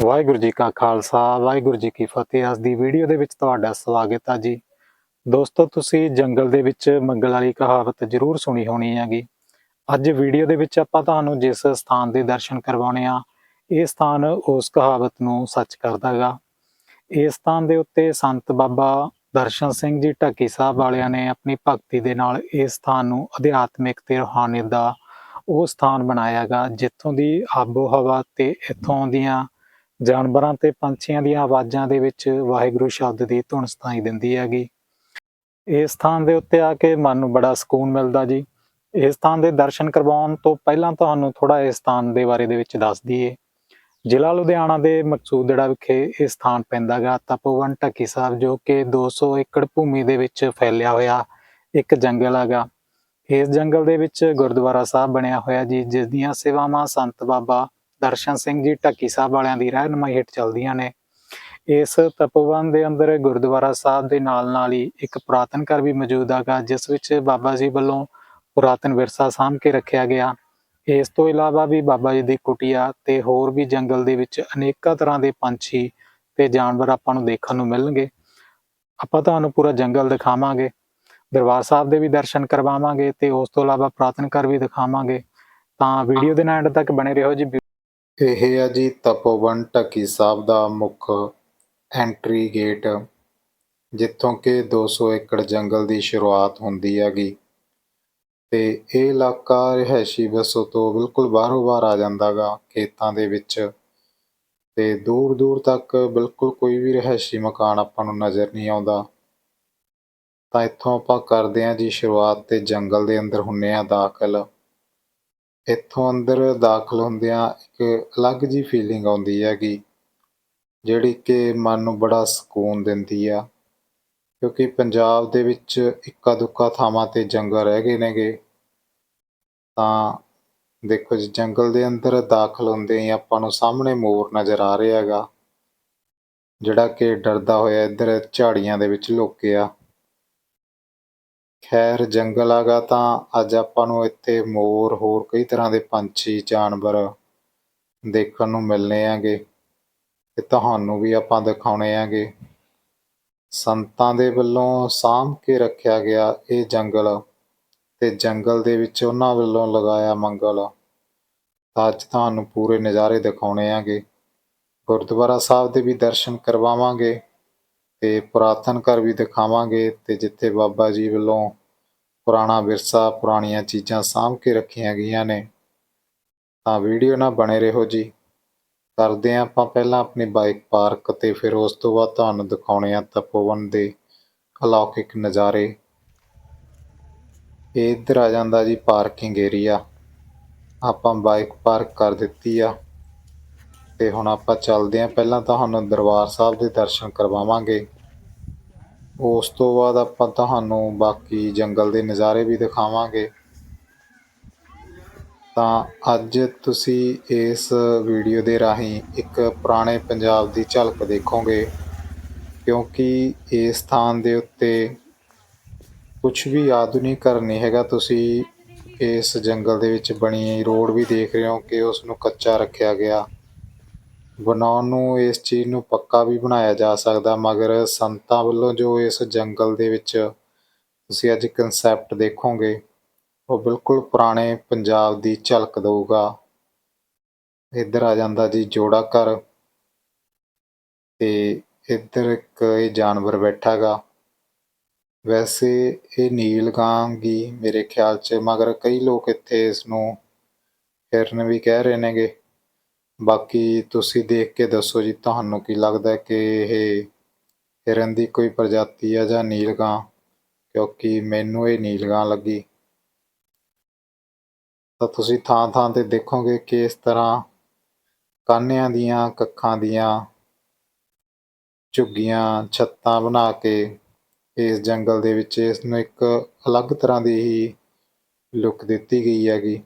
ਵਾਹਿਗੁਰੂ ਜੀ ਕਾ ਖਾਲਸਾ, ਵਾਹਿਗੁਰੂ ਜੀ ਕੀ ਫਤਿਹ। ਅੱਜ ਦੀ ਵੀਡੀਓ ਦੇ ਵਿੱਚ ਤੁਹਾਡਾ ਸਵਾਗਤ ਹੈ ਜੀ। ਦੋਸਤੋ, ਤੁਸੀਂ ਜੰਗਲ ਦੇ ਵਿੱਚ ਮੰਗਲ ਵਾਲੀ ਕਹਾਵਤ ਜ਼ਰੂਰ ਸੁਣੀ ਹੋਣੀ ਹੈਗੀ। ਅੱਜ ਵੀਡੀਓ ਦੇ ਵਿੱਚ ਆਪਾਂ ਤੁਹਾਨੂੰ ਜਿਸ ਸਥਾਨ ਦੇ ਦਰਸ਼ਨ ਕਰਵਾਉਣੇ ਆ, ਇਹ ਸਥਾਨ ਉਸ ਕਹਾਵਤ ਨੂੰ ਸੱਚ ਕਰਦਾਗਾ। ਇਸ ਸਥਾਨ ਦੇ ਉੱਤੇ ਸੰਤ ਬਾਬਾ ਦਰਸ਼ਨ ਸਿੰਘ ਜੀ ਢੱਕੀ ਸਾਹਿਬ ਵਾਲਿਆਂ ਨੇ ਆਪਣੀ ਭਗਤੀ ਦੇ ਨਾਲ ਇਸ ਸਥਾਨ ਨੂੰ ਅਧਿਆਤਮਿਕ ਤੇ ਰੂਹਾਨੀਅਤ ਦਾ ਉਹ ਸਥਾਨ ਬਣਾਇਆਗਾ, ਜਿੱਥੋਂ ਦੀ ਆਬੋ ਹਵਾ ਤੇ ਇੱਥੋਂ ਦੀਆਂ ਜਾਨਵਰਾਂ ਤੇ ਪੰਛੀਆਂ ਦੀਆਂ ਆਵਾਜ਼ਾਂ ਦੇ ਵਿੱਚ ਵਾਹਿਗੁਰੂ ਸ਼ਬਦ ਦੀ ਧੁਨ ਸੁਣਾਈ ਦਿੰਦੀ ਹੈਗੀ। ਇਸ ਸਥਾਨ ਦੇ ਉੱਤੇ ਆ ਕੇ ਮਨ ਨੂੰ ਬੜਾ ਸਕੂਨ ਮਿਲਦਾ ਜੀ। ਇਸ ਸਥਾਨ ਦੇ ਦਰਸ਼ਨ ਕਰਵਾਉਣ ਤੋਂ ਪਹਿਲਾਂ ਤੁਹਾਨੂੰ ਥੋੜਾ ਇਸ ਸਥਾਨ ਦੇ ਬਾਰੇ ਦੇ ਵਿੱਚ ਦੱਸ ਦਈਏ। ਜ਼ਿਲ੍ਹਾ ਲੁਧਿਆਣਾ ਦੇ ਮਕਸੂਦੜਾ ਵਿਖੇ ਇਹ ਸਥਾਨ ਪੈਂਦਾਗਾ ਤਪੋਵਨ ਢੱਕੀ ਸਾਹਿਬ ਜੋ ਕਿ 200 ਏਕੜ ਭੂਮੀ ਦੇ ਵਿੱਚ ਫੈਲਿਆ ਹੋਇਆ ਇੱਕ ਜੰਗਲ ਹੈਗਾ ਇਸ ਜੰਗਲ ਦੇ ਵਿੱਚ ਗੁਰਦੁਆਰਾ ਸਾਹਿਬ ਬਣਿਆ ਹੋਇਆ ਜੀ ਜਿਸ ਦੀਆਂ ਸੇਵਾਵਾਂ ਸੰਤ ਬਾਬਾ ਦਰਸ਼ਨ ਸਿੰਘ ਜੀ ਢੱਕੀ ਸਾਹਿਬ ਵਾਲਿਆਂ ਦੀ ਰਹਿਨਮਾਈ ਹੇਠ ਚੱਲਦੀਆਂ ਨੇ। ਇਸ ਤਪੋਵਨ ਦੇ ਅੰਦਰ ਗੁਰਦੁਆਰਾ ਸਾਹਿਬ ਦੇ ਨਾਲ ਨਾਲ ਹੀ ਇੱਕ ਪੁਰਾਤਨ ਘਰ ਵੀ ਮੌਜੂਦ ਹੈਗਾ, ਜਿਸ ਵਿੱਚ ਬਾਬਾ ਜੀ ਵੱਲੋਂ ਪੁਰਾਤਨ ਵਿਰਸਾ ਸਾਂਭ ਕੇ ਰੱਖਿਆ ਗਿਆ। ਇਸ ਤੋਂ ਇਲਾਵਾ ਵੀ ਬਾਬਾ ਜੀ ਦੀ ਕੁਟੀਆ ਤੇ ਹੋਰ ਵੀ ਜੰਗਲ ਦੇ ਵਿੱਚ ਅਨੇਕਾਂ ਤਰ੍ਹਾਂ ਦੇ ਪੰਛੀ ਤੇ ਜਾਨਵਰ ਆਪਾਂ ਨੂੰ ਦੇਖਣ ਨੂੰ ਮਿਲਣਗੇ। ਆਪਾਂ ਤੁਹਾਨੂੰ ਪੂਰਾ ਜੰਗਲ ਦਿਖਾਵਾਂਗੇ, ਦਰਬਾਰ ਸਾਹਿਬ ਦੇ ਵੀ ਦਰਸ਼ਨ ਕਰਵਾਵਾਂਗੇ ਤੇ ਉਸ ਤੋਂ ਇਲਾਵਾ ਪੁਰਾਤਨ ਘਰ ਵੀ ਦਿਖਾਵਾਂਗੇ। ਤਾਂ ਵੀਡੀਓ ਦੇ ਨਾਲ ਐਂਡ ਤੱਕ ਬਣੇ ਰਹੋ ਜੀ। ਇਹ ਹੈ ਜੀ ਤਪੋਵਨ ਢੱਕੀ ਸਾਹਿਬ ਦਾ ਮੁੱਖ ਐਂਟਰੀ ਗੇਟ ਜਿੱਥੋਂ ਕਿ 200 ਏਕੜ ਜੰਗਲ ਦੀ ਸ਼ੁਰੂਆਤ ਹੁੰਦੀ ਹੈਗੀ। ਤੇ ਇਹ ਇਲਾਕਾ ਰਿਹਾਇਸ਼ੀ ਵਸੋਂ ਤੋਂ ਬਿਲਕੁਲ ਬਾਹਰੋਂ ਬਾਹਰ ਆ ਜਾਂਦਾਗਾ ਖੇਤਾਂ ਦੇ ਵਿੱਚ। ਤੇ ਦੂਰ ਦੂਰ ਤੱਕ ਬਿਲਕੁਲ ਕੋਈ ਵੀ ਰਿਹਾਇਸ਼ੀ ਮਕਾਨ ਆਪਾਂ ਨੂੰ ਨਜ਼ਰ ਨਹੀਂ ਆਉਂਦਾ। ਤਾਂ ਇੱਥੋਂ ਆਪਾਂ ਕਰਦੇ ਹਾਂ ਜੀ ਸ਼ੁਰੂਆਤ ਤੇ ਜੰਗਲ ਦੇ ਅੰਦਰ ਹੁੰਨੇ ਆ ਦਾਖਲ। ਇੱਥੋਂ ਅੰਦਰ ਦਾਖਲ ਹੁੰਦਿਆਂ ਇੱਕ ਅਲੱਗ ਜੀ ਫੀਲਿੰਗ ਆਉਂਦੀ ਹੈਗੀ ਜਿਹੜੀ ਕਿ ਮਨ ਨੂੰ ਬੜਾ ਸਕੂਨ ਦਿੰਦੀ ਆ, ਕਿਉਂਕਿ ਪੰਜਾਬ ਦੇ ਵਿੱਚ ਇੱਕਾ ਦੁੱਕਾ ਥਾਵਾਂ ਤੇ ਜੰਗਲ ਰਹਿ ਗਏ ਨੇਗੇ, ਤਾਂ ਦੇਖੋ ਜੀ, ਜੰਗਲ ਦੇ ਅੰਦਰ ਦਾਖਲ ਹੁੰਦੇ ਹੀ ਆਪਾਂ ਨੂੰ ਸਾਹਮਣੇ ਮੋਰ ਨਜ਼ਰ ਆ ਰਿਹਾ ਹੈਗਾ, ਜਿਹੜਾ ਕਿ ਡਰਦਾ ਹੋਇਆ ਇੱਧਰ ਝਾੜੀਆਂ ਦੇ ਵਿੱਚ ਲੁਕਿਆ ਖੈਰ ਜੰਗਲ ਆ ਗਾ ਤਾਂ ਅੱਜ ਆਪਾਂ ਨੂੰ ਇੱਥੇ ਮੋਰ, ਹੋਰ ਕਈ ਤਰ੍ਹਾਂ ਦੇ ਪੰਛੀ, ਜਾਨਵਰ ਦੇਖਣ ਨੂੰ ਮਿਲਨੇ ਆਗੇ ਤੇ ਤੁਹਾਨੂੰ ਵੀ ਆਪਾਂ ਦਿਖਾਉਣੇ ਆਗੇ। ਸੰਤਾਂ ਦੇ ਵੱਲੋਂ ਸਾਂਭ ਕੇ ਰੱਖਿਆ ਗਿਆ ਇਹ ਜੰਗਲ ਤੇ ਜੰਗਲ ਦੇ ਵਿੱਚ ਉਹਨਾਂ ਵੱਲੋਂ ਲਗਾਇਆ ਮੰਗਲ। ਤਾਂ ਅੱਜ ਤੁਹਾਨੂੰ ਪੂਰੇ ਨਜ਼ਾਰੇ ਦਿਖਾਉਣੇ ਆਗੇ। ਗੁਰਦੁਆਰਾ ਸਾਹਿਬ ਦੇ ਵੀ ਦਰਸ਼ਨ ਕਰਵਾਵਾਂਗੇ। ਤੇ ਪੁਰਾਤਨ ਘਰ ਵੀ ਦਿਖਾਵਾਂਗੇ ਤੇ ਜਿੱਥੇ ਬਾਬਾ ਜੀ ਵੱਲੋਂ ਪੁਰਾਣਾ ਵਿਰਸਾ, ਪੁਰਾਣੀਆਂ ਚੀਜ਼ਾਂ ਸਾਂਭ ਕੇ ਰੱਖੀਆਂ ਗਈਆਂ ਨੇ। ਤਾਂ ਵੀਡੀਓ ਨਾਲ ਬਣੇ ਰਹੋ ਜੀ। ਕਰਦੇ ਹਾਂ ਆਪਾਂ ਪਹਿਲਾਂ ਆਪਣੀ ਬਾਈਕ ਪਾਰਕ ਤੇ ਫਿਰ ਉਸ ਤੋਂ ਬਾਅਦ ਤੁਹਾਨੂੰ ਦਿਖਾਉਣੇ ਆ ਤਪੋਵਨ ਦੇ ਅਲੌਕਿਕ ਨਜ਼ਾਰੇ। ਇਹ ਇੱਧਰ ਆ ਜਾਂਦਾ ਜੀ ਪਾਰਕਿੰਗ ਏਰੀਆ। ਆਪਾਂ ਬਾਈਕ ਪਾਰਕ ਕਰ ਦਿੱਤੀ ਆ। ਤੇ ਹੁਣ ਆਪਾਂ ਚੱਲਦੇ ਹਾਂ। ਪਹਿਲਾਂ ਤੁਹਾਨੂੰ ਦਰਬਾਰ ਸਾਹਿਬ ਦੇ ਦਰਸ਼ਨ ਕਰਵਾਵਾਂਗੇ। ਉਸ ਤੋਂ ਬਾਅਦ ਆਪਾਂ ਤੁਹਾਨੂੰ ਬਾਕੀ ਜੰਗਲ ਦੇ ਨਜ਼ਾਰੇ ਵੀ ਦਿਖਾਵਾਂਗੇ। ਤਾਂ ਅੱਜ ਤੁਸੀਂ ਇਸ ਵੀਡੀਓ ਦੇ ਰਾਹੀਂ ਇੱਕ ਪੁਰਾਣੇ ਪੰਜਾਬ ਦੀ ਝਲਕ ਦੇਖੋਗੇ। ਕਿਉਂਕਿ ਇਸ ਸਥਾਨ ਦੇ ਉੱਤੇ ਕੁਝ ਵੀ ਆਧੁਨਿਕਰਨ ਨਹੀਂ ਹੈਗਾ। ਤੁਸੀਂ ਇਸ ਜੰਗਲ ਦੇ ਵਿੱਚ ਬਣੀ ਰੋਡ ਵੀ ਦੇਖ ਰਹੇ ਹੋ ਕਿ ਉਸ ਨੂੰ ਕੱਚਾ ਰੱਖਿਆ ਗਿਆ। ਬਣਾਉਣ ਨੂੰ, ਇਸ ਚੀਜ਼ ਨੂੰ ਪੱਕਾ ਵੀ ਬਣਾਇਆ ਜਾ ਸਕਦਾ, ਮਗਰ ਸੰਤਾਂ ਵੱਲੋਂ ਜੋ ਇਸ ਜੰਗਲ ਦੇ ਵਿੱਚ ਤੁਸੀਂ ਅੱਜ ਕਨਸੈਪਟ ਦੇਖੋਗੇ, ਉਹ ਬਿਲਕੁਲ ਪੁਰਾਣੇ ਪੰਜਾਬ ਦੀ ਝਲਕ ਦਊਗਾ। ਇੱਧਰ ਆ ਜਾਂਦਾ ਜੀ ਜੋੜਾ ਘਰ, ਤੇ ਇੱਧਰ ਇੱਕ ਇਹ ਜਾਨਵਰ ਬੈਠਾ ਗਾ ਵੈਸੇ ਇਹ ਨੀਲਗਾਂ ਗੀ ਮੇਰੇ ਖਿਆਲ 'ਚ, ਮਗਰ ਕਈ ਲੋਕ ਇੱਥੇ ਇਸ ਨੂੰ ਹਿਰਨ ਵੀ ਕਹਿ ਰਹੇ ਨੇਗੇ। ਬਾਕੀ ਤੁਸੀਂ ਦੇਖ ਕੇ ਦੱਸੋ ਜੀ, ਤੁਹਾਨੂੰ ਕੀ ਲੱਗਦਾ ਕਿ ਇਹ ਹਿਰਨ ਦੀ ਕੋਈ ਪ੍ਰਜਾਤੀ ਆ ਜਾਂ ਨੀਲਗਾਂ ਕਿਉਂਕਿ ਮੈਨੂੰ ਇਹ ਨੀਲਗਾਂ ਲੱਗੀ। ਤਾਂ ਤੁਸੀਂ ਥਾਂ ਥਾਂ ਤੇ ਦੇਖੋਗੇ ਕਿ ਇਸ ਤਰ੍ਹਾਂ ਕਾਨਿਆਂ ਦੀਆਂ, ਕੱਖਾਂ ਦੀਆਂ, ਝੁੱਗੀਆਂ, ਛੱਤਾਂ ਬਣਾ ਕੇ ਇਸ ਜੰਗਲ ਦੇ ਵਿੱਚ ਇਸ ਨੂੰ ਇੱਕ ਅਲੱਗ ਤਰ੍ਹਾਂ ਦੀ ਹੀ ਲੁੱਕ ਦਿੱਤੀ ਗਈ ਹੈਗੀ।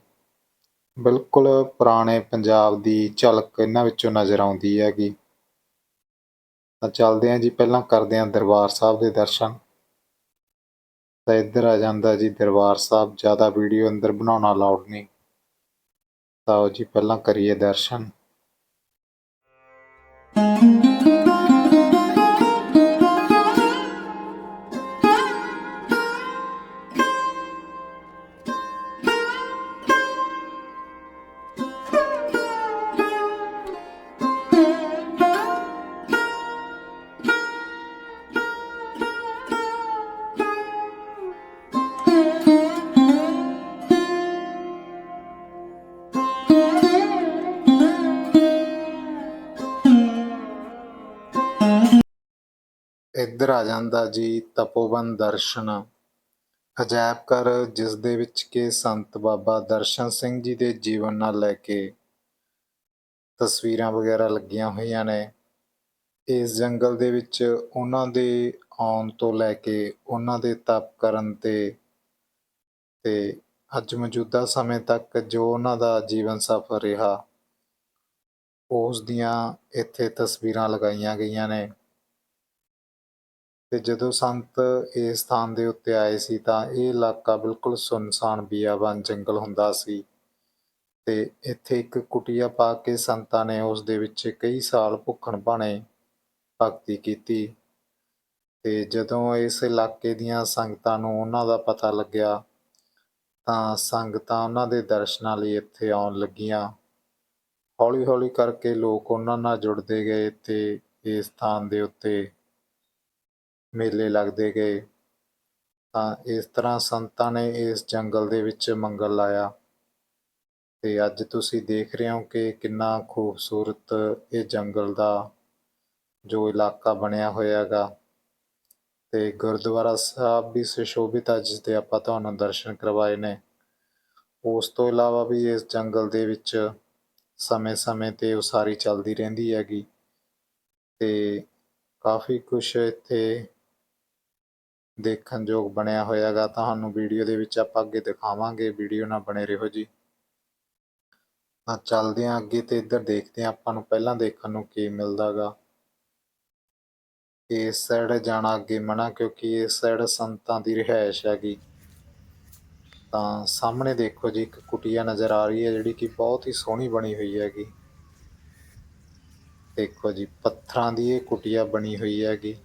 ਬਿਲਕੁਲ ਪੁਰਾਣੇ ਪੰਜਾਬ ਦੀ ਝਲਕ ਇਹਨਾਂ ਵਿੱਚੋਂ ਨਜ਼ਰ ਆਉਂਦੀ ਹੈਗੀ। ਤਾਂ ਚੱਲਦੇ ਹਾਂ ਜੀ, ਪਹਿਲਾਂ ਕਰਦੇ ਹਾਂ ਦਰਬਾਰ ਸਾਹਿਬ ਦੇ ਦਰਸ਼ਨ। ਤਾਂ ਇੱਧਰ ਆ ਜਾਂਦਾ ਜੀ ਦਰਬਾਰ ਸਾਹਿਬ, ਜ਼ਿਆਦਾ ਵੀਡੀਓ ਅੰਦਰ ਬਣਾਉਣਾ ਅਲਾਉਡ ਨਹੀਂ। ਤਾਂ ਆਓ ਜੀ, ਪਹਿਲਾਂ ਕਰੀਏ ਦਰਸ਼ਨ। ਇੱਧਰ ਆ ਜਾਂਦਾ ਜੀ ਤਪੋਵਨ ਦਰਸ਼ਨ। ਅਜਾਇਬ ਘਰ ਜਿਸ ਦੇ ਵਿੱਚ ਕਿ ਸੰਤ ਬਾਬਾ ਦਰਸ਼ਨ ਸਿੰਘ ਜੀ ਦੇ ਜੀਵਨ ਨਾਲ ਲੈ ਕੇ ਤਸਵੀਰਾਂ ਵਗੈਰਾ ਲੱਗੀਆਂ ਹੋਈਆਂ ਨੇ। ਇਸ ਜੰਗਲ ਦੇ ਵਿੱਚ ਉਹਨਾਂ ਦੇ ਆਉਣ ਤੋਂ ਲੈ ਕੇ ਉਹਨਾਂ ਦੇ ਤਪ ਕਰਨ ਤੇ ਤੇ ਅੱਜ ਮੌਜੂਦਾ ਸਮੇਂ ਤੱਕ ਜੋ ਉਹਨਾਂ ਦਾ ਜੀਵਨ ਸਫਰ ਰਿਹਾ, ਉਸ ਦੀਆਂ ਇੱਥੇ ਤਸਵੀਰਾਂ ਲਗਾਈਆਂ ਗਈਆਂ ਨੇ। ਅਤੇ ਜਦੋਂ ਸੰਤ ਇਸ ਸਥਾਨ ਦੇ ਉੱਤੇ ਆਏ ਸੀ ਤਾਂ ਇਹ ਇਲਾਕਾ ਬਿਲਕੁਲ ਸੁੰਨਸਾਨ ਬੀਆਬਾਨ ਜੰਗਲ ਹੁੰਦਾ ਸੀ। ਤੇ ਇੱਥੇ ਇੱਕ ਕੁਟੀਆ ਪਾ ਕੇ ਸੰਤਾਂ ਨੇ ਉਸ ਦੇ ਵਿੱਚ ਕਈ ਸਾਲ ਭੁੱਖਣ ਭਾਣੇ ਭਗਤੀ ਕੀਤੀ। ਤੇ ਜਦੋਂ ਇਸ ਇਲਾਕੇ ਦੀਆਂ ਸੰਗਤਾਂ ਨੂੰ ਉਹਨਾਂ ਦਾ ਪਤਾ ਲੱਗਿਆ ਤਾਂ ਸੰਗਤਾਂ ਉਹਨਾਂ ਦੇ ਦਰਸ਼ਨਾਂ ਲਈ ਇੱਥੇ ਆਉਣ ਲੱਗੀਆਂ। ਹੌਲੀ ਹੌਲੀ ਕਰਕੇ ਲੋਕ ਉਹਨਾਂ ਨਾਲ ਜੁੜਦੇ ਗਏ ਤੇ ਇਸ ਸਥਾਨ ਦੇ ਉੱਤੇ ਮੇਲੇ ਲੱਗਦੇ ਗਏ। ਤਾਂ ਇਸ ਤਰ੍ਹਾਂ ਸੰਤਾਂ ਨੇ ਇਸ ਜੰਗਲ ਦੇ ਵਿੱਚ ਮੰਗਲ ਲਾਇਆ। ਤੇ ਅੱਜ ਤੁਸੀਂ ਦੇਖ ਰਹੇ ਹੋ ਕਿ ਕਿੰਨਾ ਖੂਬਸੂਰਤ ਇਹ ਜੰਗਲ ਦਾ ਜੋ ਇਲਾਕਾ ਬਣਿਆ ਹੋਇਆ ਹੈਗਾ। ਤੇ ਗੁਰਦੁਆਰਾ ਸਾਹਿਬ ਵੀ ਸੁਸ਼ੋਭਿਤ ਹੈ ਜਿਸ ਦੇ ਆਪਾਂ ਤੁਹਾਨੂੰ ਦਰਸ਼ਨ ਕਰਵਾਏ ਨੇ। ਉਸ ਤੋਂ ਇਲਾਵਾ ਵੀ ਇਸ ਜੰਗਲ ਦੇ ਵਿੱਚ ਸਮੇਂ-ਸਮੇਂ ਤੇ ਉਸਾਰੀ ਚੱਲਦੀ ਰਹਿੰਦੀ ਹੈਗੀ। ਤੇ ਕਾਫੀ ਕੁਝ ਇੱਥੇ ਦੇਖਣ ਯੋਗ ਬਣਿਆ ਹੋਇਆ ਹੈਗਾ ਤੁਹਾਨੂੰ ਵੀਡੀਓ ਦੇ ਵਿੱਚ ਆਪਾਂ ਅੱਗੇ ਦਿਖਾਵਾਂਗੇ, ਵੀਡੀਓ ਨਾਲ ਬਣੇ ਰਹੋ ਜੀ। ਤਾਂ ਚੱਲਦੇ ਹਾਂ ਅੱਗੇ ਤੇ ਇੱਧਰ ਦੇਖਦੇ ਹਾਂ ਆਪਾਂ ਨੂੰ ਪਹਿਲਾਂ ਦੇਖਣ ਨੂੰ ਕੀ ਮਿਲਦਾਗਾ। ਇਸ ਸਾਈਡ ਜਾਣਾ ਅੱਗੇ ਮਨਾ, ਕਿਉਂਕਿ ਇਸ ਸਾਈਡ ਸੰਤਾਂ ਦੀ ਰਿਹਾਇਸ਼ ਹੈਗੀ। ਤਾਂ ਸਾਹਮਣੇ ਦੇਖੋ ਜੀ, ਇੱਕ ਕੁਟੀਆ ਨਜ਼ਰ ਆ ਰਹੀ ਹੈ, ਜਿਹੜੀ ਕਿ ਬਹੁਤ ਹੀ ਸੋਹਣੀ ਬਣੀ ਹੋਈ ਹੈਗੀ। ਦੇਖੋ ਜੀ, ਪੱਥਰਾਂ ਦੀ ਇਹ ਕੁਟੀਆ ਬਣੀ ਹੋਈ ਹੈਗੀ।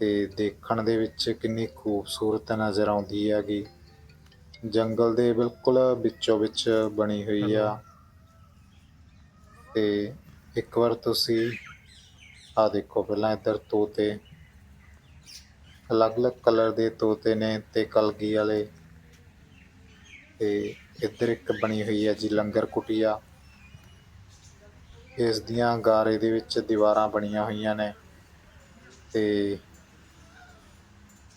ਤੇ ਦੇਖਣ ਦੇ ਵਿੱਚ ਕਿੰਨੀ ਖੂਬਸੂਰਤ ਨਜ਼ਰ ਆਉਂਦੀ ਹੈਗੀ। ਜੰਗਲ ਦੇ ਬਿਲਕੁਲ ਵਿੱਚੋਂ ਵਿੱਚ ਬਣੀ ਹੋਈ ਆ। ਤੇ ਇੱਕ ਵਾਰ ਤੁਸੀਂ ਆ ਦੇਖੋ, ਪਹਿਲਾਂ ਇੱਧਰ ਤੋਤੇ। ਅਲੱਗ-ਅਲੱਗ ਕਲਰ ਦੇ ਤੋਤੇ ਨੇ ਤੇ ਕਲਗੀ ਵਾਲੇ। ਤੇ ਇੱਧਰ ਇੱਕ ਬਣੀ ਹੋਈ ਹੈ ਜੀ ਲੰਗਰ ਕੁਟੀਆ। ਇਸ ਦੀਆਂ ਗਾਰੇ ਦੇ ਵਿੱਚ ਦੀਵਾਰਾਂ ਬਣੀਆਂ ਹੋਈਆਂ ਨੇ। ਤੇ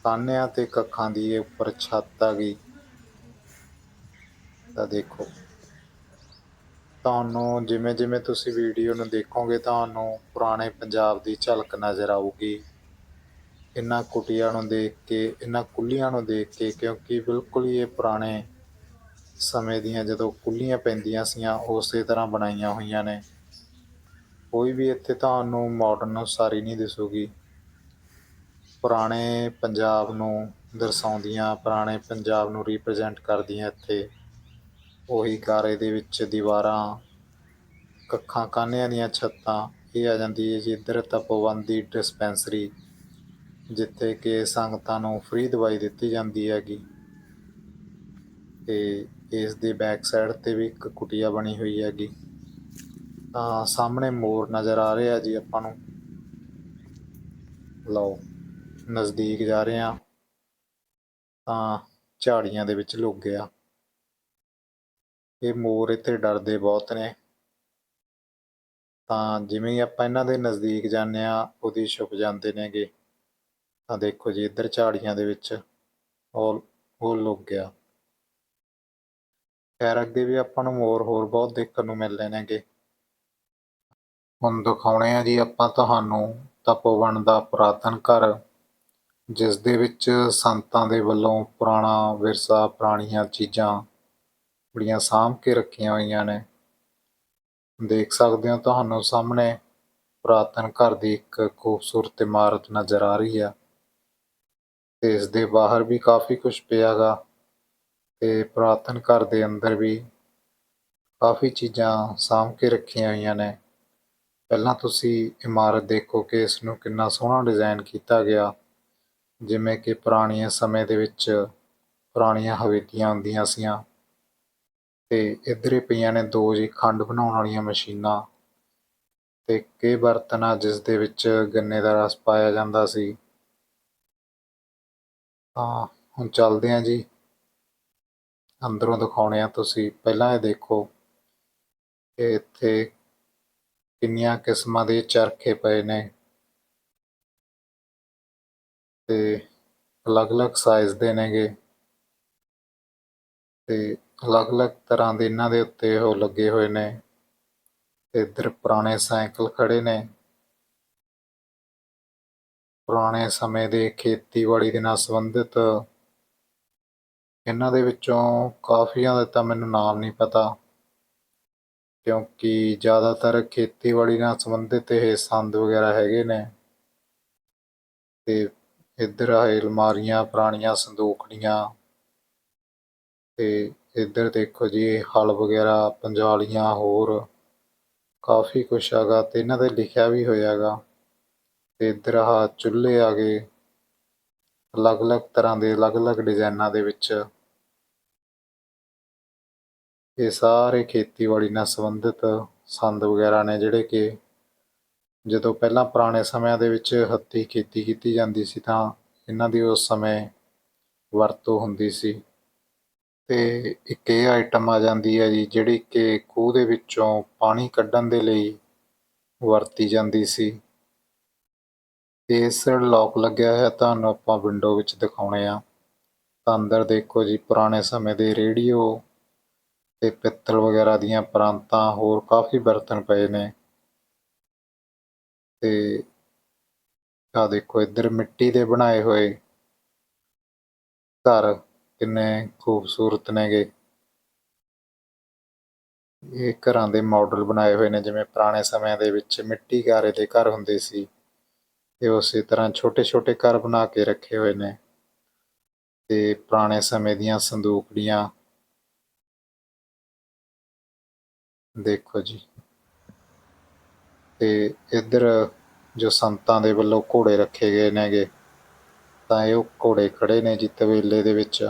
ਕਾਨਿਆਂ ਤੇ ਕੱਖਾਂ ਦੀ ਇਹ ਉੱਪਰ ਛੱਤ ਆ ਗਈ। ਤਾਂ ਦੇਖੋ, ਤੁਹਾਨੂੰ ਜਿਵੇਂ ਜਿਵੇਂ ਤੁਸੀਂ ਵੀਡੀਓ ਨੂੰ ਦੇਖੋਗੇ, ਤੁਹਾਨੂੰ ਪੁਰਾਣੇ ਪੰਜਾਬ ਦੀ ਝਲਕ ਨਜ਼ਰ ਆਊਗੀ। ਇਹਨਾਂ ਕੁਟੀਆਂ ਨੂੰ ਦੇਖ ਕੇ, ਇਹਨਾਂ ਕੁੱਲੀਆਂ ਨੂੰ ਦੇਖ ਕੇ, ਕਿਉਂਕਿ ਬਿਲਕੁਲ ਹੀ ਇਹ ਪੁਰਾਣੇ ਸਮੇਂ ਦੀਆਂ ਜਦੋਂ ਕੁੱਲੀਆਂ ਪੈਂਦੀਆਂ ਸੀਆਂ, ਉਸੇ ਤਰ੍ਹਾਂ ਬਣਾਈਆਂ ਹੋਈਆਂ ਨੇ। ਕੋਈ ਵੀ ਇੱਥੇ ਤੁਹਾਨੂੰ ਮਾਡਰਨ ਉਸਾਰੀ ਨਹੀਂ ਦਿਸੂਗੀ। ਪੁਰਾਣੇ ਪੰਜਾਬ ਨੂੰ ਦਰਸਾਉਂਦੀਆਂ, ਪੁਰਾਣੇ ਪੰਜਾਬ ਨੂੰ ਰੀਪ੍ਰਜੈਂਟ ਕਰਦੀਆਂ ਇੱਥੇ। ਉਹੀ ਗਾਰੇ ਦੇ ਵਿੱਚ ਦੀਵਾਰਾਂ, ਕੱਖਾਂ ਕਾਨਿਆਂ ਦੀਆਂ ਛੱਤਾਂ, ਇਹ ਆ ਜਾਂਦੀ ਹੈ ਜੀ ਇੱਧਰ ਤਪੋਵਨ ਦੀ ਡਿਸਪੈਂਸਰੀ ਜਿੱਥੇ ਕਿ ਸੰਗਤਾਂ ਨੂੰ ਫ੍ਰੀ ਦਵਾਈ ਦਿੱਤੀ ਜਾਂਦੀ ਹੈਗੀ। ਤੇ ਇਸ ਦੇ ਬੈਕ ਸਾਈਡ ਤੇ ਵੀ ਇੱਕ ਕੁਟੀਆ ਬਣੀ ਹੋਈ ਹੈਗੀ। ਤਾਂ ਸਾਹਮਣੇ ਮੋਰ ਨਜ਼ਰ ਆ ਰਿਹਾ ਜੀ ਆਪਾਂ ਨੂੰ। ਲਓ। ਨਜ਼ਦੀਕ ਜਾ ਰਹੇ ਹਾਂ, ਤਾਂ ਝਾੜੀਆਂ ਦੇ ਵਿੱਚ ਲੁਕ ਗਿਆ। ਇਹ ਮੋਰ ਇੱਥੇ ਡਰਦੇ ਬਹੁਤ ਨੇ। ਤਾਂ ਜਿਵੇਂ ਆਪਾਂ ਇਹਨਾਂ ਦੇ ਨਜ਼ਦੀਕ ਜਾਂਦੇ ਆ ਉਹਦੀ ਛੁਪ ਜਾਂਦੇ ਨੇਗੇ। ਤਾਂ ਦੇਖੋ ਜੀ, ਇੱਧਰ ਝਾੜੀਆਂ ਦੇ ਵਿੱਚ ਉਹ ਉਹ ਲੁਕ ਗਿਆ। ਖੈਰ, ਅੱਗੇ ਵੀ ਆਪਾਂ ਨੂੰ ਮੋਰ ਹੋਰ ਬਹੁਤ ਦੇਖਣ ਨੂੰ ਮਿਲਦੇ ਨੇਗੇ। ਹੁਣ ਦਿਖਾਉਣੇ ਆ ਜੀ ਆਪਾਂ ਤੁਹਾਨੂੰ ਤਪੋਵਨ ਦਾ ਪੁਰਾਤਨ ਘਰ। ਜਿਸ ਦੇ ਵਿੱਚ ਸੰਤਾਂ ਦੇ ਵੱਲੋਂ ਪੁਰਾਣਾ ਵਿਰਸਾ, ਪੁਰਾਣੀਆਂ ਚੀਜ਼ਾਂ ਬੜੀਆਂ ਸਾਂਭ ਕੇ ਰੱਖੀਆਂ ਹੋਈਆਂ ਨੇ। ਦੇਖ ਸਕਦੇ ਹੋ ਤੁਹਾਨੂੰ ਸਾਹਮਣੇ ਪੁਰਾਤਨ ਘਰ ਦੀ ਇੱਕ ਖੂਬਸੂਰਤ ਇਮਾਰਤ ਨਜ਼ਰ ਆ ਰਹੀ ਆ। ਤੇ ਇਸ ਦੇ ਬਾਹਰ ਵੀ ਕਾਫੀ ਕੁਝ ਪਿਆਗਾ ਤੇ ਪੁਰਾਤਨ ਘਰ ਦੇ ਅੰਦਰ ਵੀ ਕਾਫੀ ਚੀਜ਼ਾਂ ਸਾਂਭ ਕੇ ਰੱਖੀਆਂ ਹੋਈਆਂ ਨੇ। ਪਹਿਲਾਂ ਤੁਸੀਂ ਇਮਾਰਤ ਦੇਖੋ ਕਿ ਇਸ ਨੂੰ ਕਿੰਨਾ ਸੋਹਣਾ ਡਿਜ਼ਾਈਨ ਕੀਤਾ ਗਿਆ। ਜਿਵੇਂ ਕਿ ਪੁਰਾਣੀਆਂ ਸਮੇਂ ਦੇ ਵਿੱਚ ਪੁਰਾਣੀਆਂ ਹਵੇਲੀਆਂ ਹੁੰਦੀਆਂ ਸੀਆਂ ਅਤੇ ਇੱਧਰ ਹੀ ਪਈਆਂ ਨੇ ਦੋ ਜੀ ਖੰਡ ਬਣਾਉਣ ਵਾਲੀਆਂ ਮਸ਼ੀਨਾਂ ਅਤੇ ਕਈ ਬਰਤਨ ਆ ਜਿਸ ਦੇ ਵਿੱਚ ਗੰਨੇ ਦਾ ਰਸ ਪਾਇਆ ਜਾਂਦਾ ਸੀ। ਤਾਂ ਹੁਣ ਚੱਲਦੇ ਹਾਂ ਜੀ। ਅੰਦਰੋਂ ਦਿਖਾਉਣੇ ਆ ਤੁਸੀਂ। ਪਹਿਲਾਂ ਇਹ ਦੇਖੋ ਕਿ ਇੱਥੇ ਕਿੰਨੀਆਂ ਕਿਸਮਾਂ ਦੇ ਚਰਖੇ ਪਏ ਨੇ। ਤੇ ਅਲੱਗ-ਅਲੱਗ ਸਾਈਜ਼ ਦੇ ਨੇਗੇ। ਤੇ ਅਲੱਗ-ਅਲੱਗ ਤਰ੍ਹਾਂ ਦੇ ਇਹਨਾਂ ਦੇ ਉੱਤੇ ਉਹ ਲੱਗੇ ਹੋਏ ਨੇ। ਤੇ ਇੱਧਰ ਪੁਰਾਣੇ ਸਾਈਕਲ ਖੜੇ ਨੇ। ਪੁਰਾਣੇ ਸਮੇਂ ਦੇ ਖੇਤੀਬਾੜੀ ਦੇ ਨਾਲ ਸੰਬੰਧਿਤ ਇਹਨਾਂ ਦੇ ਵਿੱਚੋਂ ਕਾਫੀਆਂ ਦਾ ਤਾਂ ਮੈਨੂੰ ਨਾਮ ਨਹੀਂ ਪਤਾ। ਕਿਉਂਕਿ ਜ਼ਿਆਦਾਤਰ ਖੇਤੀਬਾੜੀ ਨਾਲ ਸੰਬੰਧਿਤ ਇਹ ਸੰਦ ਵਗੈਰਾ ਹੈਗੇ ਨੇ। ਤੇ ਇੱਧਰ ਆਏ ਅਲਮਾਰੀਆਂ, ਪੁਰਾਣੀਆਂ ਸੰਦੂਕੜੀਆਂ ਤੇ ਇੱਧਰ ਦੇਖੋ ਜੀ ਹਲ ਵਗੈਰਾ, ਪੰਜਾਲੀਆਂ ਹੋਰ ਕਾਫੀ ਕੁਛ ਹੈਗਾ ਤੇ ਇਹਨਾਂ ਤੇ ਲਿਖਿਆ ਵੀ ਹੋਇਆ ਹੈਗਾ ਤੇ ਇੱਧਰ ਆਹ ਚੁੱਲ੍ਹੇ ਆ ਗਏ। ਅਲੱਗ-ਅਲੱਗ ਤਰ੍ਹਾਂ ਦੇ, ਅਲੱਗ-ਅਲੱਗ ਡਿਜ਼ਾਈਨਾਂ ਦੇ ਵਿੱਚ ਇਹ ਸਾਰੇ ਖੇਤੀਬਾੜੀ ਨਾਲ ਸੰਬੰਧਿਤ ਸੰਦ ਵਗੈਰਾ ਨੇ ਜਿਹੜੇ ਕਿ ਜਦੋਂ ਪਹਿਲਾਂ ਪੁਰਾਣੇ ਸਮਿਆਂ ਦੇ ਵਿੱਚ ਹੱਥੀਂ ਖੇਤੀ ਕੀਤੀ ਜਾਂਦੀ ਸੀ ਤਾਂ ਇਹਨਾਂ ਦੀ ਉਸ ਸਮੇਂ ਵਰਤੋਂ ਹੁੰਦੀ ਸੀ। ਅਤੇ ਇੱਕ ਇਹ ਆਈਟਮ ਆ ਜਾਂਦੀ ਹੈ ਜੀ, ਜਿਹੜੀ ਕਿ ਖੂਹ ਦੇ ਵਿੱਚੋਂ ਪਾਣੀ ਕੱਢਣ ਦੇ ਲਈ ਵਰਤੀ ਜਾਂਦੀ ਸੀ। ਇਸ ਲੌਕ ਲੱਗਿਆ ਹੋਇਆ ਤੁਹਾਨੂੰ ਆਪਾਂ ਵਿੰਡੋ ਵਿੱਚ ਦਿਖਾਉਣੇ ਆ। ਤਾਂ ਅੰਦਰ ਦੇਖੋ ਜੀ, ਪੁਰਾਣੇ ਸਮੇਂ ਦੇ ਰੇਡੀਓ ਤੇ ਪਿੱਤਲ ਵਗੈਰਾ ਦੀਆਂ ਪ੍ਰਾਂਤਾਂ ਹੋਰ ਕਾਫੀ ਬਰਤਨ ਪਏ ਨੇ। ਤੇ ਆ ਦੇਖੋ, ਇੱਧਰ ਮਿੱਟੀ ਦੇ ਬਣਾਏ ਹੋਏ ਘਰ ਕਿੰਨੇ ਖੂਬਸੂਰਤ ਨੇਗੇ। ਇਹ ਘਰਾਂ ਦੇ ਮਾਡਲ ਬਣਾਏ ਹੋਏ ਨੇ, ਜਿਵੇਂ ਪੁਰਾਣੇ ਸਮਿਆਂ ਦੇ ਵਿੱਚ ਮਿੱਟੀ ਗਾਰੇ ਦੇ ਘਰ ਹੁੰਦੇ ਸੀ ਤੇ ਉਸੇ ਤਰ੍ਹਾਂ ਛੋਟੇ ਛੋਟੇ ਘਰ ਬਣਾ ਕੇ ਰੱਖੇ ਹੋਏ ਨੇ ਤੇ ਪੁਰਾਣੇ ਸਮੇਂ ਦੀਆਂ ਸੰਦੂਕੜੀਆਂ। ਦੇਖੋ ਜੀ। ਤੇ ਇੱਧਰ ਜੋ ਸੰਤਾਂ ਦੇ ਵੱਲੋਂ ਘੋੜੇ ਰੱਖੇ ਗਏ ਨੇਗੇ, ਤਾਂ ਇਹ ਉਹ ਘੋੜੇ ਖੜੇ ਨੇ ਜੀ ਤਬੇਲੇ ਦੇ ਵਿੱਚ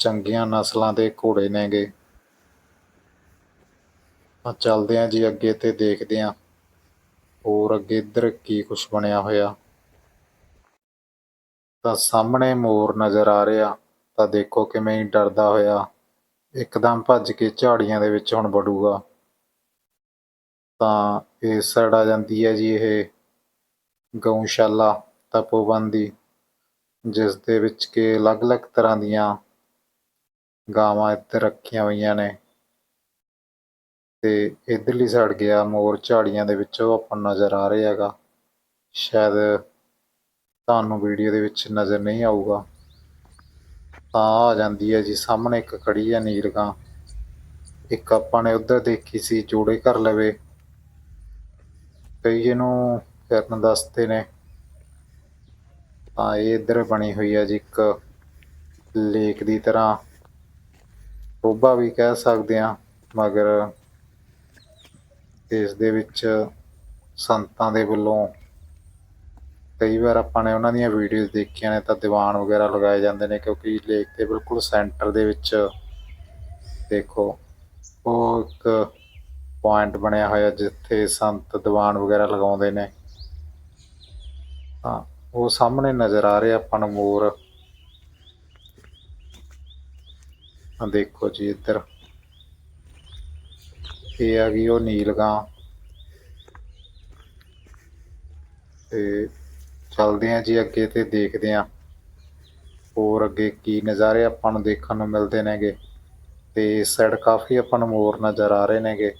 ਚੰਗੀਆਂ ਨਸਲਾਂ ਦੇ ਘੋੜੇ ਨੇਗੇ। ਆ ਚੱਲਦੇ ਆ ਜੀ ਅੱਗੇ ਤੇ ਦੇਖਦੇ ਆ ਹੋਰ ਅੱਗੇ ਇੱਧਰ ਕੀ ਕੁਛ ਬਣਿਆ ਹੋਇਆ। ਤਾਂ ਸਾਹਮਣੇ ਮੋਰ ਨਜ਼ਰ ਆ ਰਿਹਾ, ਤਾਂ ਦੇਖੋ ਕਿਵੇਂ ਡਰਦਾ ਹੋਇਆ। ਇੱਕਦਮ ਭੱਜ ਕੇ ਝਾੜੀਆਂ ਦੇ ਵਿੱਚ ਹੁਣ ਵੜੂਗਾ। ਤਾਂ ਇਸ ਸਾਈਡ ਆ ਜਾਂਦੀ ਹੈ ਜੀ ਇਹ ਗਊਸ਼ਾਲਾ ਤਪੋਵਨ ਦੀ ਜਿਸ ਦੇ ਵਿੱਚ ਕਿ ਅਲੱਗ-ਅਲੱਗ ਤਰ੍ਹਾਂ ਦੀਆਂ ਗਾਵਾਂ ਇੱਥੇ ਰੱਖੀਆਂ ਹੋਈਆਂ ਨੇ। ਤੇ ਇਧਰਲੀ ਸਾਈਡ ਗਿਆ, ਮੋਰ ਝਾੜੀਆਂ ਦੇ ਵਿੱਚ ਉਹ ਆਪਾਂ ਨੂੰ ਨਜ਼ਰ ਆ ਰਿਹਾ ਹੈਗਾ। ਸ਼ਾਇਦ ਤੁਹਾਨੂੰ ਵੀਡੀਓ ਦੇ ਵਿੱਚ ਨਜ਼ਰ ਨਹੀਂ ਆਊਗਾ। ਤਾਂ ਆ ਜਾਂਦੀ ਹੈ ਜੀ, ਸਾਹਮਣੇ ਇੱਕ ਖੜੀ ਹੈ ਨੀਲਗਾਂ ਇੱਕ ਆਪਾਂ ਨੇ ਉੱਧਰ ਦੇਖੀ ਸੀ, ਜੋੜੇ ਕਰ ਲਵੇ। ਕਈ ਇਹਨੂੰ ਫਿਰਨ ਦੱਸਦੇ ਨੇ। ਤਾਂ ਇਹ ਇੱਧਰ ਬਣੀ ਹੋਈ ਹੈ ਜੀ ਇੱਕ ਲੇਕ ਦੀ ਤਰ੍ਹਾਂ। ਟੋਬਾ ਵੀ ਕਹਿ ਸਕਦੇ ਆ ਮਗਰ ਇਸ ਦੇ ਵਿੱਚ ਸੰਤਾਂ ਦੇ ਵੱਲੋਂ ਕਈ ਵਾਰ ਆਪਾਂ ਨੇ ਉਹਨਾਂ ਦੀਆਂ ਵੀਡੀਓਜ਼ ਦੇਖੀਆਂ ਨੇ, ਤਾਂ ਦੀਵਾਨ ਵਗੈਰਾ ਲਗਾਏ ਜਾਂਦੇ ਨੇ, ਕਿਉਂਕਿ ਲੇਕ ਦੇ ਬਿਲਕੁਲ ਸੈਂਟਰ ਦੇ ਵਿੱਚ ਦੇਖੋ। ਉਹ ਇੱਕ ਪੁਆਇੰਟ ਬਣਿਆ ਹੋਇਆ ਜਿੱਥੇ ਸੰਤ ਦੀਵਾਨ ਵਗੈਰਾ ਲਗਾਉਂਦੇ ਨੇ। ਤਾਂ ਉਹ ਸਾਹਮਣੇ ਨਜ਼ਰ ਆ ਰਿਹਾ ਆਪਾਂ ਨੂੰ ਮੋਰ। ਆ ਦੇਖੋ ਜੀ ਇੱਧਰ। ਇਹ ਆ ਗਈ ਉਹ ਨੀਲਗਾਂ ਤੇ ਚੱਲਦੇ ਆ ਜੀ ਅੱਗੇ ਤੇ ਦੇਖਦੇ ਆ ਹੋਰ ਅੱਗੇ ਕੀ ਨਜ਼ਾਰੇ ਆਪਾਂ ਨੂੰ ਦੇਖਣ ਨੂੰ ਮਿਲਦੇ ਨੇਗੇ। ਤੇ ਇਸ ਸਾਈਡ ਕਾਫੀ ਆਪਾਂ ਨੂੰ ਮੋਰ ਨਜ਼ਰ ਆ ਰਹੇ ਨੇਗੇ।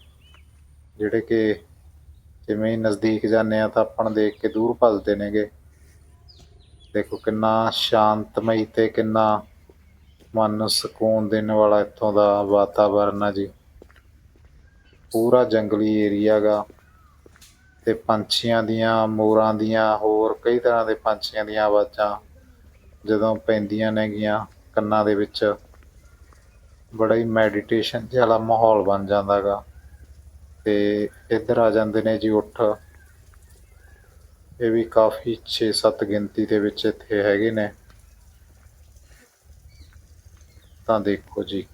ਜਿਹੜੇ ਕਿ ਜਿਵੇਂ ਹੀ ਨਜ਼ਦੀਕ ਜਾਂਦੇ ਆ ਤਾਂ ਆਪਾਂ ਨੂੰ ਦੇਖ ਕੇ ਦੂਰ ਭੱਜਦੇ ਨੇਗੇ। ਦੇਖੋ ਕਿੰਨਾ ਸ਼ਾਂਤਮਈ ਤੇ ਕਿੰਨਾ ਮਨ ਨੂੰ ਸਕੂਨ ਦੇਣ ਵਾਲਾ ਇੱਥੋਂ ਦਾ ਵਾਤਾਵਰਨ ਆ ਜੀ। ਪੂਰਾ ਜੰਗਲੀ ਏਰੀਆ ਗਾ ਤੇ ਪੰਛੀਆਂ ਦੀਆਂ, ਮੋਰਾਂ ਦੀਆਂ, ਹੋਰ ਕਈ ਤਰ੍ਹਾਂ ਦੇ ਪੰਛੀਆਂ ਦੀਆਂ ਆਵਾਜ਼ਾਂ ਜਦੋਂ ਪੈਂਦੀਆਂ ਨੇਗੀਆਂ ਕੰਨਾਂ ਦੇ ਵਿੱਚ। ਬੜਾ ਹੀ ਮੈਡੀਟੇਸ਼ਨ ਜਿਹਾ ਵਾਲਾ ਮਾਹੌਲ ਬਣ ਜਾਂਦਾ ਗਾ। ਤੇ ਇੱਧਰ ਆ ਜਾਂਦੇ ਨੇ ਜੀ ਉੱਠ। ਇਹ ਵੀ ਕਾਫੀ 6-7 ਗਿਣਤੀ ਦੇ ਵਿੱਚ ਇੱਥੇ ਹੈਗੇ ਨੇ। ਤਾਂ ਦੇਖੋ ਜੀ।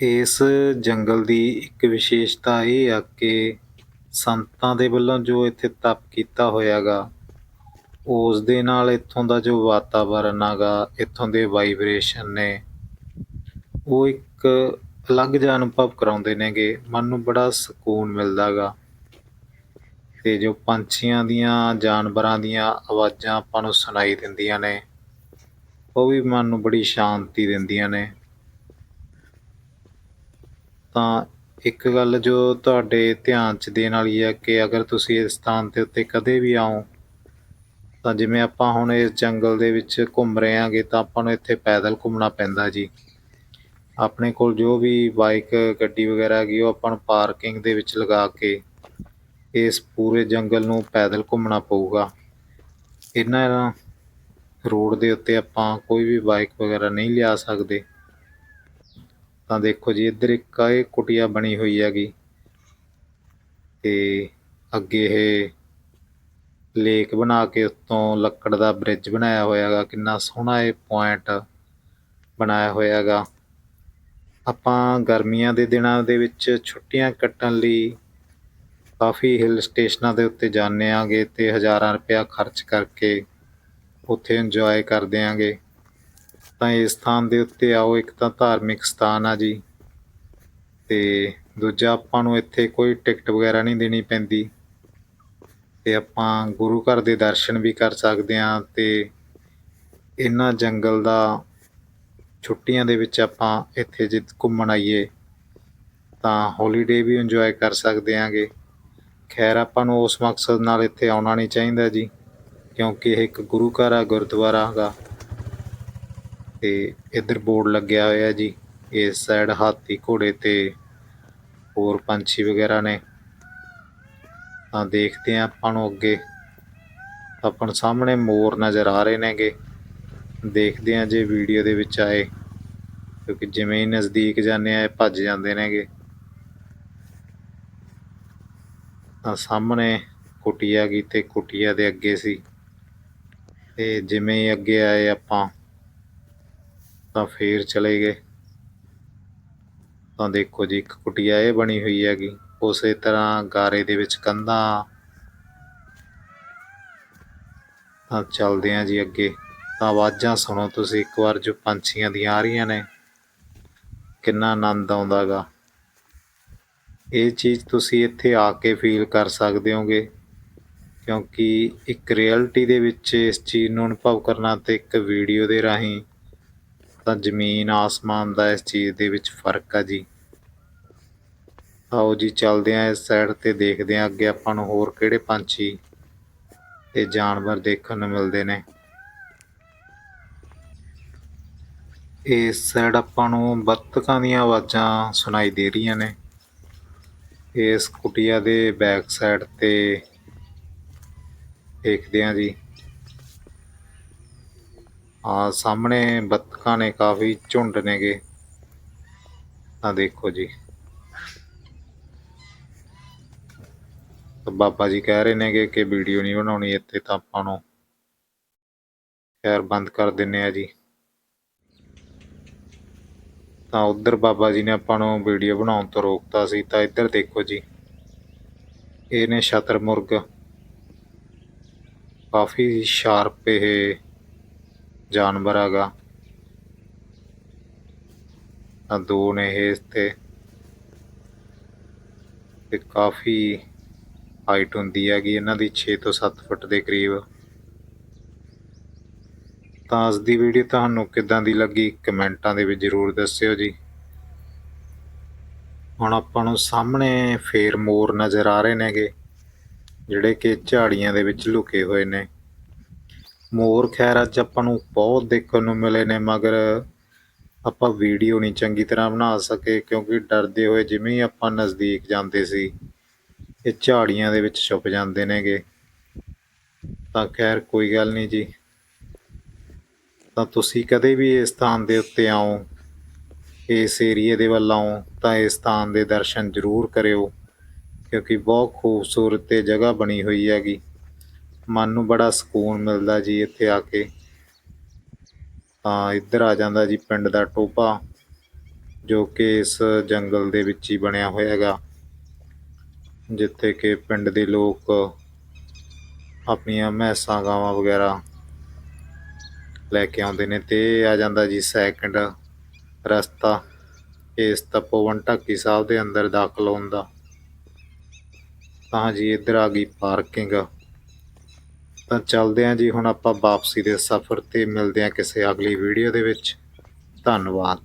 ਇਸ ਜੰਗਲ ਦੀ ਇੱਕ ਵਿਸ਼ੇਸ਼ਤਾ ਇਹ ਆ ਕਿ ਸੰਤਾਂ ਦੇ ਵੱਲੋਂ ਜੋ ਇੱਥੇ ਤਪ ਕੀਤਾ ਹੋਇਆਗਾ, ਉਸ ਦੇ ਨਾਲ ਇੱਥੋਂ ਦਾ ਜੋ ਵਾਤਾਵਰਨ ਹੈਗਾ ਇੱਥੋਂ ਦੇ ਵਾਈਬ੍ਰੇਸ਼ਨ ਨੇ। ਉਹ ਇੱਕ ਅਲੱਗ ਜਿਹਾ ਅਨੁਭਵ ਕਰਾਉਂਦੇ ਨੇਗੇ। ਮਨ ਨੂੰ ਬੜਾ ਸਕੂਨ ਮਿਲਦਾ ਗਾ ਤੇ ਜੋ ਪੰਛੀਆਂ ਦੀਆਂ, ਜਾਨਵਰਾਂ ਦੀਆਂ ਆਵਾਜ਼ਾਂ ਆਪਾਂ ਨੂੰ ਸੁਣਾਈ ਦਿੰਦੀਆਂ ਨੇ, ਉਹ ਵੀ ਮਨ ਨੂੰ ਬੜੀ ਸ਼ਾਂਤੀ ਦਿੰਦੀਆਂ ਨੇ। ਤਾਂ ਇੱਕ ਗੱਲ ਜੋ ਤੁਹਾਡੇ ਧਿਆਨ 'ਚ ਦੇਣ ਵਾਲੀ ਹੈ ਕਿ ਅਗਰ ਤੁਸੀਂ ਇਸ ਸਥਾਨ ਦੇ ਉੱਤੇ ਕਦੇ ਵੀ ਆਓ, ਤਾਂ ਜਿਵੇਂ ਆਪਾਂ ਹੁਣ ਇਸ ਜੰਗਲ ਦੇ ਵਿੱਚ ਘੁੰਮ ਰਹੇ ਹਾਂਗੇ, ਤਾਂ ਆਪਾਂ ਨੂੰ ਇੱਥੇ ਪੈਦਲ ਘੁੰਮਣਾ ਪੈਂਦਾ ਜੀ। ਆਪਣੇ ਕੋਲ ਜੋ ਵੀ ਬਾਈਕ, ਗੱਡੀ ਵਗੈਰਾ ਹੈਗੀ, ਉਹ ਆਪਾਂ ਨੂੰ ਪਾਰਕਿੰਗ ਦੇ ਵਿੱਚ ਲਗਾ ਕੇ ਇਸ ਪੂਰੇ ਜੰਗਲ ਨੂੰ ਪੈਦਲ ਘੁੰਮਣਾ ਪਊਗਾ। ਇਹਨਾਂ ਰੋਡ ਦੇ ਉੱਤੇ ਆਪਾਂ ਕੋਈ ਵੀ ਬਾਈਕ ਵਗੈਰਾ ਨਹੀਂ ਲਿਆ ਸਕਦੇ। ਤਾਂ ਦੇਖੋ ਜੀ, ਇੱਧਰ ਇੱਕ ਇਹ ਕੁਟੀਆ ਬਣੀ ਹੋਈ ਹੈਗੀ। ਤੇ ਅੱਗੇ ਇਹ ਲੇਕ ਬਣਾ ਕੇ ਉੱਤੋਂ ਲੱਕੜ ਦਾ ਬ੍ਰਿਜ ਬਣਾਇਆ ਹੋਇਆ ਹੈਗਾ। ਕਿੰਨਾ ਸੋਹਣਾ ਇਹ ਪੁਆਇੰਟ ਬਣਾਇਆ ਹੋਇਆ ਹੈਗਾ। ਆਪਾਂ ਗਰਮੀਆਂ ਦੇ ਦਿਨਾਂ ਦੇ ਵਿੱਚ ਛੁੱਟੀਆਂ ਕੱਟਣ ਲਈ ਕਾਫੀ ਹਿਲ ਸਟੇਸ਼ਨਾਂ ਦੇ ਉੱਤੇ ਜਾਂਦੇ ਆਂਗੇ ਤੇ ਹਜ਼ਾਰਾਂ ਰੁਪਇਆ ਖਰਚ ਕਰਕੇ ਉੱਥੇ ਇੰਜੋਏ ਕਰਦੇ ਆਂਗੇ। ਤਾਂ ਇਸ ਸਥਾਨ ਦੇ ਉੱਤੇ ਆਓ, ਇੱਕ ਤਾਂ ਧਾਰਮਿਕ ਸਥਾਨ ਆ ਜੀ। ਤੇ ਦੂਜਾ, ਆਪਾਂ ਨੂੰ ਇੱਥੇ ਕੋਈ ਟਿਕਟ ਵਗੈਰਾ ਨਹੀਂ ਦੇਣੀ ਪੈਂਦੀ। ਤੇ ਆਪਾਂ ਗੁਰੂ ਘਰ ਦੇ ਦਰਸ਼ਨ ਵੀ ਕਰ ਸਕਦੇ ਹਾਂ ਤੇ ਇਹਨਾਂ ਜੰਗਲ ਦਾ ਛੁੱਟੀਆਂ ਦੇ ਵਿੱਚ ਆਪਾਂ ਇੱਥੇ ਜੇ ਘੁੰਮਣ ਆਈਏ, ਤਾਂ ਹੌਲੀਡੇ ਵੀ ਇੰਜੋਏ ਕਰ ਸਕਦੇ ਆਂਗੇ। ਖੈਰ, ਆਪਾਂ ਨੂੰ ਉਸ ਮਕਸਦ ਨਾਲ ਇੱਥੇ ਆਉਣਾ ਨਹੀਂ ਚਾਹੀਦਾ ਜੀ, ਕਿਉਂਕਿ ਇਹ ਇੱਕ ਗੁਰੂ ਘਰ ਆ, ਗੁਰਦੁਆਰਾ ਹੈਗਾ ਤੇ ਇੱਧਰ ਬੋਰਡ ਲੱਗਿਆ ਹੋਇਆ ਜੀ ਇਸ ਸਾਈਡ ਹਾਥੀ ਘੋੜੇ ਤੇ ਹੋਰ ਪੰਛੀ ਵਗੈਰਾ ਨੇ। ਤਾਂ ਦੇਖਦੇ ਆ ਆਪਾਂ ਨੂੰ ਅੱਗੇ। ਆਪਾਂ ਸਾਹਮਣੇ ਮੋਰ ਨਜ਼ਰ ਆ ਰਹੇ ਨੇਗੇ। ਦੇਖਦੇ ਹਾਂ ਜੇ ਵੀਡੀਓ ਦੇ ਵਿੱਚ ਆਏ, ਕਿਉਂਕਿ ਜਿਵੇਂ ਹੀ ਨਜ਼ਦੀਕ ਜਾਂਦੇ ਆ ਇਹ ਭੱਜ ਜਾਂਦੇ ਨੇਗੇ। ਤਾਂ ਸਾਹਮਣੇ ਕੁਟੀਆ ਗਈ ਤੇ ਕੁਟੀਆ ਦੇ ਅੱਗੇ ਸੀ। ਤੇ ਜਿਵੇਂ ਹੀ ਅੱਗੇ ਆਏ ਆਪਾਂ, ਤਾਂ ਫੇਰ ਚਲੇ ਗਏ। ਤਾਂ ਦੇਖੋ ਜੀ, ਇੱਕ ਕੁਟੀਆ ਇਹ ਬਣੀ ਹੋਈ ਹੈਗੀ। ਉਸੇ ਤਰ੍ਹਾਂ ਗਾਰੇ ਦੇ ਵਿੱਚ ਕੰਧਾਂ। ਤਾਂ ਚੱਲਦੇ ਆਂ ਜੀ ਅੱਗੇ। ਤਾਂ ਆਵਾਜ਼ਾਂ ਸੁਣੋ ਤੁਸੀਂ ਇੱਕ ਵਾਰ ਜੋ ਪੰਛੀਆਂ ਦੀਆਂ ਆ ਰਹੀਆਂ ਨੇ। ਕਿੰਨਾ ਆਨੰਦ ਆਉਂਦਾਗਾ। ਇਹ ਚੀਜ਼ ਤੁਸੀਂ ਇੱਥੇ ਆ ਕੇ ਫੀਲ ਕਰ ਸਕਦੇ ਹੋਗੇ, ਕਿਉਂਕਿ ਇੱਕ ਰਿਐਲਿਟੀ ਦੇ ਵਿੱਚ ਇਸ ਚੀਜ਼ ਨੂੰ ਅਨੁਭਵ ਕਰਨਾ ਤੇ ਇੱਕ ਵੀਡੀਓ ਦੇ ਰਾਹੀਂ ਤਾਂ ਜ਼ਮੀਨ, ਆਸਮਾਨ ਦਾ ਇਸ ਚੀਜ਼ ਦੇ ਵਿੱਚ ਫ਼ਰਕ ਆ ਜੀ। ਆਓ ਜੀ, ਚੱਲਦੇ ਆਂ ਇਸ ਸਾਈਡ ਤੇ ਦੇਖਦੇ ਆਂ ਅੱਗੇ ਆਪਾਂ ਨੂੰ ਹੋਰ ਕਿਹੜੇ ਪੰਛੀ ਤੇ ਜਾਨਵਰ ਦੇਖਣ ਨੂੰ ਮਿਲਦੇ ਨੇ। ਇਸ ਸਾਈਡ ਆਪਾਂ ਨੂੰ ਬੱਤਕਾਂ ਦੀਆਂ ਆਵਾਜ਼ਾਂ ਸੁਣਾਈ ਦੇ ਰਹੀਆਂ ਨੇ। ਇਸ ਕੁਟੀਆ ਦੇ ਬੈਕ ਸਾਈਡ ਤੇ ਦੇਖਦੇ ਆਂ ਜੀ। ਆ ਸਾਹਮਣੇ ਬੱਤਕਾਂ ਨੇ ਕਾਫੀ ਝੁੰਡ ਨੇਗੇ। ਆ ਦੇਖੋ ਜੀ। ਬਾਬਾ ਜੀ ਕਹਿ ਰਹੇ ਨੇਗੇ ਕਿ ਵੀਡੀਓ ਨਹੀਂ ਬਣਾਉਣੀ, ਇੱਥੇ ਤਾਂ ਆਪਾਂ ਨੂੰ ਖੈਰ ਬੰਦ ਕਰ ਦਿੰਨੇ ਆ ਜੀ। ਤਾਂ ਉੱਧਰ ਬਾਬਾ ਜੀ ਨੇ ਆਪਾਂ ਨੂੰ ਵੀਡੀਓ ਬਣਾਉਣ ਤੋਂ ਰੋਕਤਾ ਸੀ, ਤਾਂ ਇੱਧਰ ਦੇਖੋ ਜੀ। ਇਹ ਨੇ ਸ਼ਤਰਮੁਰਗ ਕਾਫੀ ਸ਼ਾਰਪ ਇਹ ਜਾਨਵਰ ਹੈਗਾ। ਤਾਂ ਦੋ ਨੇ ਇਹ ਇਸ ਤੇ। ਤੇ ਕਾਫੀ ਹਾਈਟ ਹੁੰਦੀ ਹੈਗੀ, ਇਹਨਾਂ ਦੀ 6 ਤੋਂ 7 ਫੁੱਟ ਦੇ ਕਰੀਬ। ਤਾਂ ਅੱਜ ਦੀ ਵੀਡੀਓ ਤੁਹਾਨੂੰ ਕਿੱਦਾਂ ਦੀ ਲੱਗੀ? ਕਮੈਂਟਾਂ ਦੇ ਵਿੱਚ ਜ਼ਰੂਰ ਦੱਸਿਓ ਜੀ। ਹੁਣ ਆਪਾਂ ਨੂੰ ਸਾਹਮਣੇ ਫੇਰ ਮੋਰ ਨਜ਼ਰ ਆ ਰਹੇ ਨੇਗੇ, ਜਿਹੜੇ ਕਿ ਝਾੜੀਆਂ ਦੇ ਵਿੱਚ ਲੁਕੇ ਹੋਏ ਨੇ। ਮੋਰ ਖੈਰ ਅੱਜ ਆਪਾਂ ਨੂੰ ਬਹੁਤ ਦੇਖਣ ਨੂੰ ਮਿਲੇ ਨੇ, ਮਗਰ ਆਪਾਂ ਵੀਡੀਓ ਨਹੀਂ ਚੰਗੀ ਤਰ੍ਹਾਂ ਬਣਾ ਸਕੇ, ਕਿਉਂਕਿ ਡਰਦੇ ਹੋਏ ਜਿਵੇਂ ਹੀ ਆਪਾਂ ਨਜ਼ਦੀਕ ਜਾਂਦੇ ਸੀ, ਇਹ ਝਾੜੀਆਂ ਦੇ ਵਿੱਚ ਛੁਪ ਜਾਂਦੇ ਨੇਗੇ। ਤਾਂ ਖੈਰ ਕੋਈ ਗੱਲ ਨਹੀਂ ਜੀ। ਤਾਂ ਤੁਸੀਂ ਕਦੇ ਵੀ ਇਸ ਸਥਾਨ ਦੇ ਉੱਤੇ ਆਓ, ਇਸ ਏਰੀਏ ਦੇ ਵੱਲ ਆਓ, ਤਾਂ ਇਸ ਸਥਾਨ ਦੇ ਦਰਸ਼ਨ ਜ਼ਰੂਰ ਕਰਿਓ, ਕਿਉਂਕਿ ਬਹੁਤ ਖੂਬਸੂਰਤ ਤੇ ਜਗ੍ਹਾ ਬਣੀ ਹੋਈ ਹੈਗੀ। ਮਨ ਨੂੰ ਬੜਾ ਸਕੂਨ ਮਿਲਦਾ ਜੀ ਇੱਥੇ ਆ ਕੇ। ਤਾਂ ਇੱਧਰ ਆ ਜਾਂਦਾ ਜੀ ਪਿੰਡ ਦਾ ਟੋਭਾ, ਜੋ ਕਿ ਇਸ ਜੰਗਲ ਦੇ ਵਿੱਚ ਹੀ ਬਣਿਆ ਹੋਇਆ ਹੈਗਾ, ਜਿੱਥੇ ਕਿ ਪਿੰਡ ਦੇ ਲੋਕ ਆਪਣੀਆਂ ਮੈਸਾਂ ਗਾਵਾਂ ਵਗੈਰਾ ਲੈ ਕੇ ਆਉਂਦੇ ਨੇ ਤੇ ਇਹ ਆ ਜਾਂਦਾ ਜੀ ਸੈਕਿੰਡ ਰਸਤਾ, ਇਸ ਤਪੋਵਨ ਢਾਕੀ ਸਾਹਿਬ ਦੇ ਅੰਦਰ ਦਾਖਲ ਹੋਣ ਦਾ। ਤਾਂ ਜੀ ਇੱਧਰ ਆ ਗਈ ਪਾਰਕਿੰਗ ਤਾਂ ਚੱਲਦੇ ਹਾਂ ਜੀ, ਹੁਣ ਆਪਾਂ ਵਾਪਸੀ ਦੇ ਸਫ਼ਰ ਤੇ ਮਿਲਦੇ ਹਾਂ ਕਿਸੇ ਅਗਲੀ ਵੀਡੀਓ ਦੇ ਵਿੱਚ। ਧੰਨਵਾਦ।